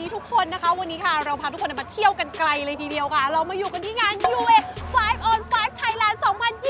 ดีทุกคนนะคะ วันนี้ค่ะเราพาทุกคนมาเที่ยวกันไกลเลยทีเดียวค่ะ เรามาอยู่กันที่งาน UA 5 on 5 Thailand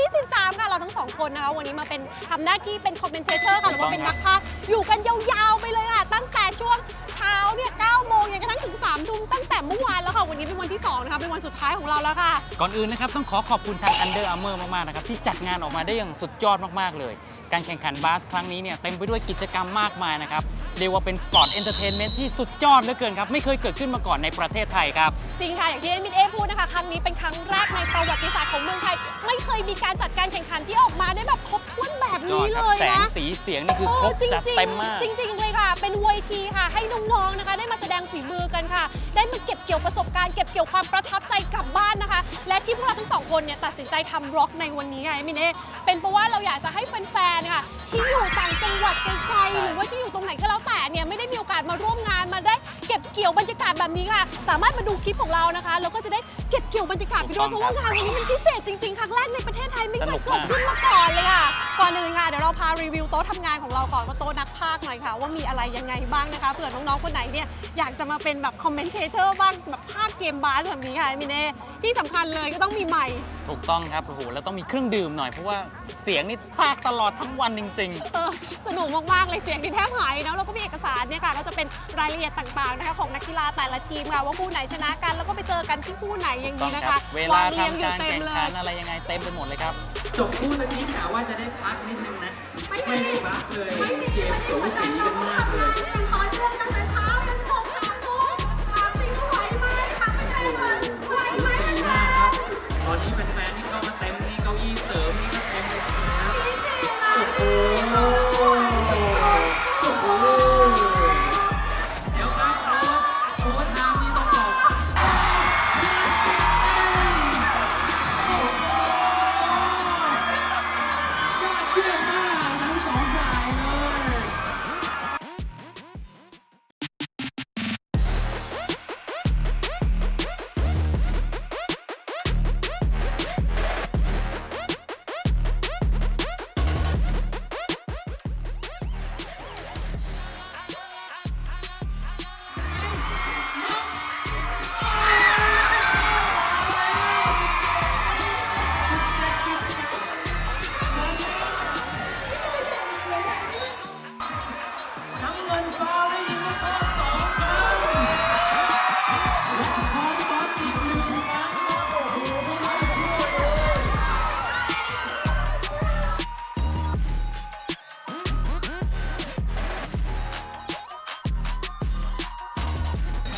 2023 ค่ะ เราทั้งสองคนนะคะ วันนี้มาเป็นทำหน้าที่เป็นคอมเมนเทเตอร์ค่ะ หรือว่าเป็นนักพากย์อยู่กันยาวๆไปเลยค่ะ ตั้งแต่ช่วงเช้าเนี่ย9โมงจนกระทั่งถึง3ทุ่มตั้งแต่เมื่อวานแล้วค่ะ วันนี้เป็นวันที่2นะคะ เป็นวันสุดท้ายของเราแล้วค่ะ ก่อนอื่นนะครับต้องขอขอบคุณทาง Under Armour มากๆนะครับที่จัดงานออกมาได้อย่างสุดยอดมากๆเลย การแข่งขันบาสครั้งนี้เนี่ยเต็มไปด้วยกิจกรรมมากมายนะครับ เรียกว่าเป็นสปอร์ตเอนเตอร์เทนเมนต์ที่สุดยอดเหลือเกินครับ ไม่เคยเกิดขึ้นมาก่อนในประเทศไทยครับ จริงค่ะ อย่างที่เอมมินเอพูดนะคะ ครั้งนี้เป็นครั้งแรกในประวัติศาสตร์ของเมืองไทย ไม่เคยมีการจัดการแข่งขันที่ออกมาได้แบบครบถ้วนแบบ ยอนี้ดคเลรับยแสงนะสีเสียงนี่คือครบจริงจัดๆเต็มมาก จริงๆเลยค่ะ เป็นเวทีค่ะ ให้น้องๆนะคะ ได้มาแสดงฝีมือกันค่ะ ได้มาเก็บเกี่ยวประสบการณ์เก็บเกี่ยวความประทับใจกลับบ้านนะคะ และที่พวกเราทั้งสองคนเนี่ยตัดสินใจทำร็อกในวันนี้ไงมินเน่เป็นเพราะว่าเราอยากจะให้แฟนๆค่ะที่อยู่ต่างจังหวัดไกลๆหรือว่าที่อยู่ตรงไหนก็แล้วแต่เนี่ยไม่ได้มีโอกาสมาร่วมงานมาได้ เก็บเกี่ยวบรรยากาศแบบนี้ค่ะ สามารถมาดูคลิปของเรานะคะแล้วก็จะได้เก็บเกี่ยวบรรยากาศไปด้วยเพถูราะกต้องว่างานวันนี้มันพิเศษจริงๆครั้งแรกในประเทศไทยไม่เคสนุยกเกิดมากขึ้นมาก่อนเลยค่ะก่อนอื่นค่ะเดี๋ยวเราพารีวิวโต๊ะทำงานของเราก่อนว่าโต๊ะนักพากย์หน่อยค่ะ ว่ามีอะไรยังไงบ้างนะคะเผื่อน้องๆคนไหนเนี่ยอยากจะมาเป็นแบบคอมเมนเทเตอร์บ้างแบบพากย์เกมบาสแบบนี้ค่ะมินเน่ที่สำคัญเลยก็ต้องมีไมค์ถูกต้องครับโอ้โหแล้วต้องมีเครื่องดื่มหน่อยเพราะว่าเสียงนี่พากตลอดทั้งวันจริงเออสนุกมากๆเลยเสียงที่แทบหายเนาะแล้วก็มีเอกสารเนี่ยค่ะก็จะเป็นรายละเอียดต่างๆนะคะของนักกีฬาแต่ละทีมค่ะว่าคู่ไหนชนะกัน แล้วก็ไปเจอกันที่คู่ไหนอย่างๆต้อนี้งนะครัคะบเวลาวงเรียงทำอยู่การเต็มแข่งเลขัยนอะไรยังไงเต็มไปหมดเลยครับ จบคู่ตะกี้กะว่าจะได้พักนิดนึงนะ ไม่ได้พักเลย เกมสูสีกันมากเลย ตอน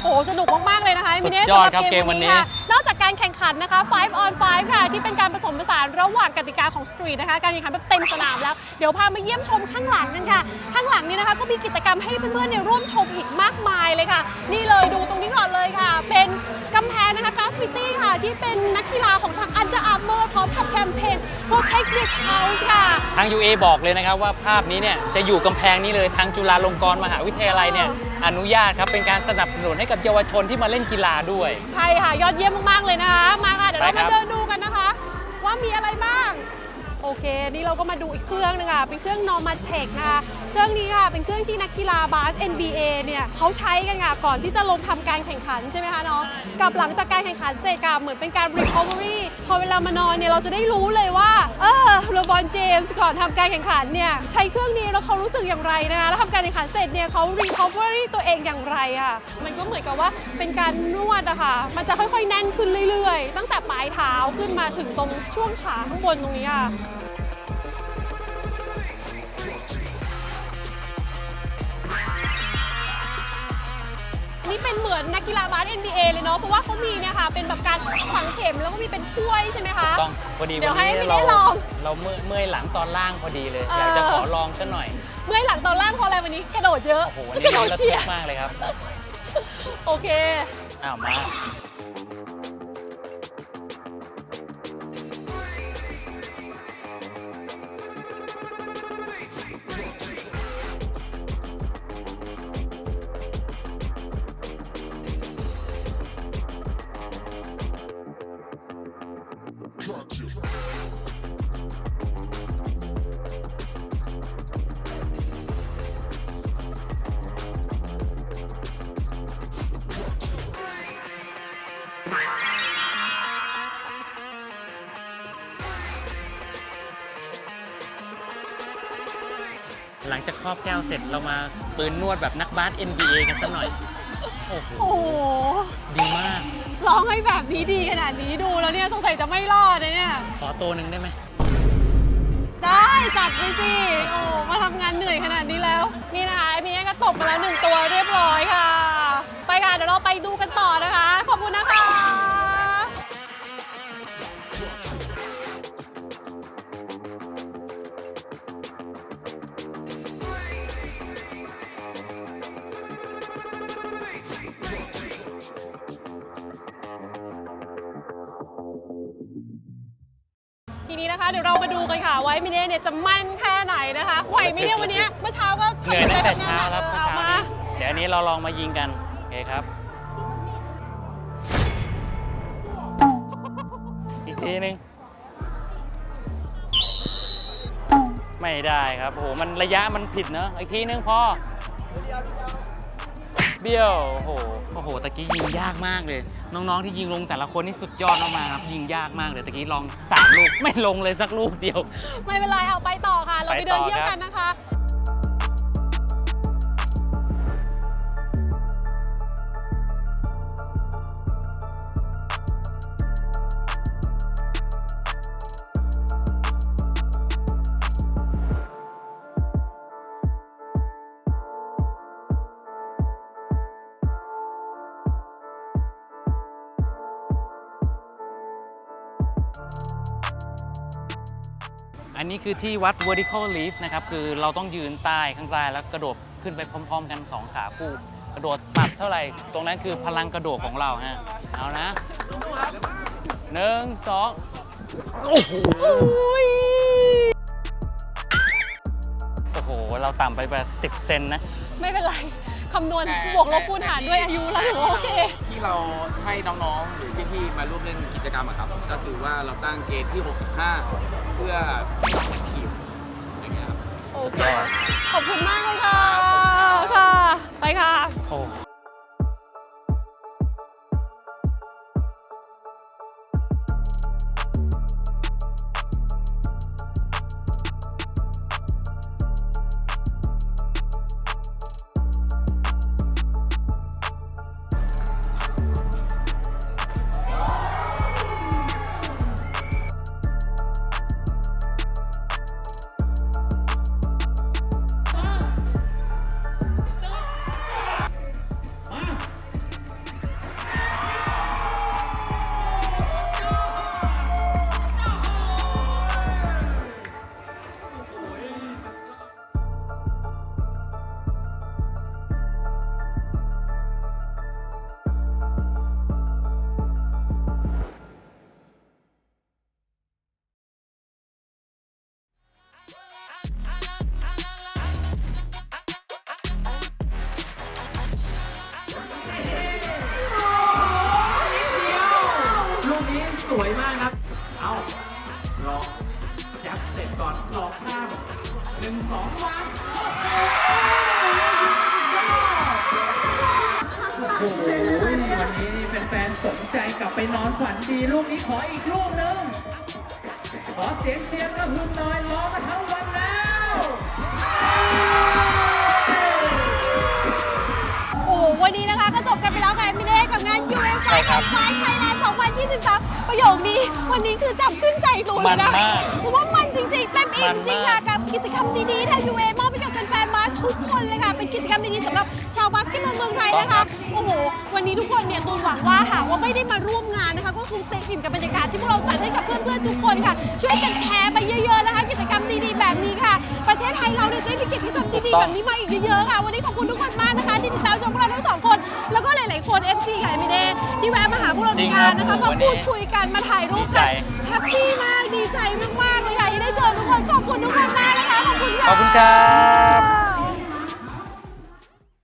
โอ้โหสนุกมาก ๆ เลยนะคะมินเน่สุดยอดสำหครับเกมวันนี้ค่ะนอกจากการแข่งขันนะคะ 5 on 5 ค่ะ ที่เป็นการผสมผสานระหว่างกติกาของสตรีทนะคะ การแข่งขันแบบเต็มสนามแล้ว เดี๋ยวพามาเยี่ยมชมข้างหลังกันค่ะ ข้างหลังนี้นะคะ ก็มีกิจกรรมให้เพื่อนๆเนี่ยร่วมชมอีกมากมายเลยค่ะ นี่เลยดูตรงนี้ก่อนเลยค่ะ เป็นกำแพงนะคะกรา ฟฟิตี้ค่ะ ที่เป็นนักกีฬาของทาง Under Armour พร้อมกับแคมเปญ Protect This House ค่ะ ทาง UA บอกเลยนะครับว่าภาพนี้เนี่ยจะอยู่กำแพงนี้เลยทางจุฬาลงกรณ์มหาวิทยาลัยเนี่ยอนุญาตครับเป็นการสนับสนุนให้กับเยาวชนที่มาเล่นกีฬาด้วย ใช่ค่ะ ยอดเยี่ยมมาก ๆ เลยนะคะ มาค่ะ เดี๋ยวเราไปครัมาบ เดินดูกันนะคะ ว่ามีอะไรบ้าง โอเค นี่เราก็มาดูอีกเครื่องหนึงค่ะ เป็นเครื่อง Normatech นะคะเครื่องนี้ค่ะ เป็นเครื่องที่นักกีฬาบาส NBA เนี่ยเขาใช้กันค่ะ ก่อนที่จะลงทำการแข่งขันใช่ไหมคะน้อง กับหลังจากการแข่งขันเสร็จค่ะเหมือนเป็นการ recovery พอเวลามานอนเนี่ยเราจะได้รู้เลยว่าเออเลบอนเจมส์ก่อนทำการแข่งขันเนี่ยใช้เครื่องนี้แล้วเขารู้สึกอย่างไรนะคะแล้วทำการแข่งขันเสร็จเนี่ยเขา recovery ตัวเองอย่างไรอะมันก็เหมือนกับว่าเป็นการนวดอะค่ะมันจะค่อยๆแน่นขึ้นเรื่อยๆ ตั้งแต่ปลายเท้าขึ้นมาถึงตรงช่วงขาข้างบนตรงนี้อะ นี่เป็นเหมือนนักกีฬาบาส NBA เลยเนาะ เพราะว่าเขามีเนี่ยค่ะ เป็นแบบการฝังเข็มแล้วก็มีเป็นถ้วยใช่ไหมคะต้องพอดีเดี๋วัยวนให้นี้พี่เราได้ลอง เราเมื่อยเมื่อยหลังตอนล่างพอดีเลยเออออยากจะขอลองซะหน่อยเมื่อยหลังตอนล่างเพราะอะไรวันนี้กระโดดเยอะ โอ้โหวันกระนี้โดดระเชีทึยกร์มากเลยครับโอเค อ้าวมา งจากครอบแก้วเสร็จเรามาปืนนวดแบบนักบาส NBA กันสักหน่อย โอ้โห โอ้โหดีมาก ร้องให้แบบนี้ดีขนาดนี้ดูแล้วเนี่ยสงสัยจะไม่รอดนะเนี่ย ขอตัวหนึ่งได้ไหม ได้จัดไปสิโอ้มาทำงานเหนื่อยขนาดนี้แล้ว นี่นะคะไอพีเอก็ตกมาแล้วหนึ่งตัวเรียบร้อยค่ะ ไปค่ะเดี๋ยวเราไปดูกันต่อนะคะ ทีนี้นะคะเดี๋ยวเรามาดูกันค่ะว่าไอ้มิเน่เนี่ยจะมั่นแค่ไหนนะคะไหวไหมเนี่ยวันเนี้ยเมื่อเช้าก็เหนื่อยตั้งแต่เช้าครับทำเมื่อเช้ามานี้เดี๋ยวอันนี้เราลองมายิงกันโอเคครับ อีกทีหนึงไม่ได้ครับโอ้โหมันระยะมันผิดเนอะอีกทีนึงพอ เบี้ยวโอ้โหโอ้โหตะกี้ยิงยากมากเลย น้องๆที่ยิงลงแต่ละคนนี่สุดยอดมากๆครับยิงยากมากเลยตะกี้ลองสามลูกไม่ลงเลยสักลูกเดียว ไม่เป็นไรเอาไปต่อค่ะ เราไปไปต่เดิอนเที่ยวครับ กันนะคะ อันนี้คือที่วัด vertical lift นะครับ คือเราต้องยืนใต้ข้างใต้แล้วกระโดดขึ้นไปพร้อม ๆ กัน 2 ขาคู่ กระโดดตัดเท่าไหร่ ตรงนั้นคือพลังกระโดดของเราฮะ เอานะหนึ่งสองโอ้โหโอ้โห เราต่ำไปแบบ10 เซนนะ ไม่เป็นไร คำนวณแต่บวกลบคูณหารด้วยอายุแล้วถือว่าโอเค ที่เราให้น้องๆ หรือพี่ๆ มาร่วมเล่นกิจกรรมอะครับ ก็คือว่าเราตั้งเกณฑ์ที่ 65 เพื่อให้ทีมอย่างเงี้ยครับ โอสุดเคยอดขอบคุณมากเลยค่ะค่ะ วยมากครับ เอารอยับเสร็จก่อนหลอกข้ามหนึ่งสองวางโอ้โหวันนี้แฟนๆสนใจกลับไปนอนฝันดีลูกนี้ขออีกลูกหนึ่งขอเสียงเชียร์กระหึ่มน่อยรอมาทั้งวันแล้วโอ้โหวันนี้นะคะก็จบกันไปแล้วกับมิเน่กับงาน u f ใช่ครับไฟไทยแลนด์ 2023ประโยคนี้วันนี้คือจับขึ้นใจตัวมันนะมากเพราะว่ามันจริงๆเต็มอิ่มัมนจริงๆมาค่ะกกับกิจกรรมดีๆทาง UA มอบให้กับแฟนๆมาทุกคนเลยค่ะเป็นกิจกรรมดีๆสำหรับชาวบาสเกตบอลเมืองไทยนะคะโอ้โหวันนี้ทุกคนเนี่ยตูนหวังว่าหากว่าไม่ได้มาร่วมงานนะคะ ก็คงเต็มอิ่มกับบรรยากาศที่พวกเราจัดให้กับเพื่อนๆทุกคนค่ะ ช่วยกันแชร์ไปเยอะๆนะคะ กิจกรรมดีๆแบบนี้ค่ะ ประเทศไทยเราเนี่ยจะได้มีกิจกรรมดีๆแบบนี้มาอีกเยอะๆค่ะ วันนี้ขอบคุณทุกคนมากนะคะที่ติดตามชมพวกเราทั้งสองคน คน FC ค่ะมิเน่ที่แวะมาหาพวกเราในงานนะคะมาพูดคุยกันมาถ่ายรูปกันแฮปปี้มากดีใจมากๆเลยค่ะที่ได้เจอทุกคนขอบคุณทุกคนมากนะคะขอบคุณค่ะขอบคุณครับ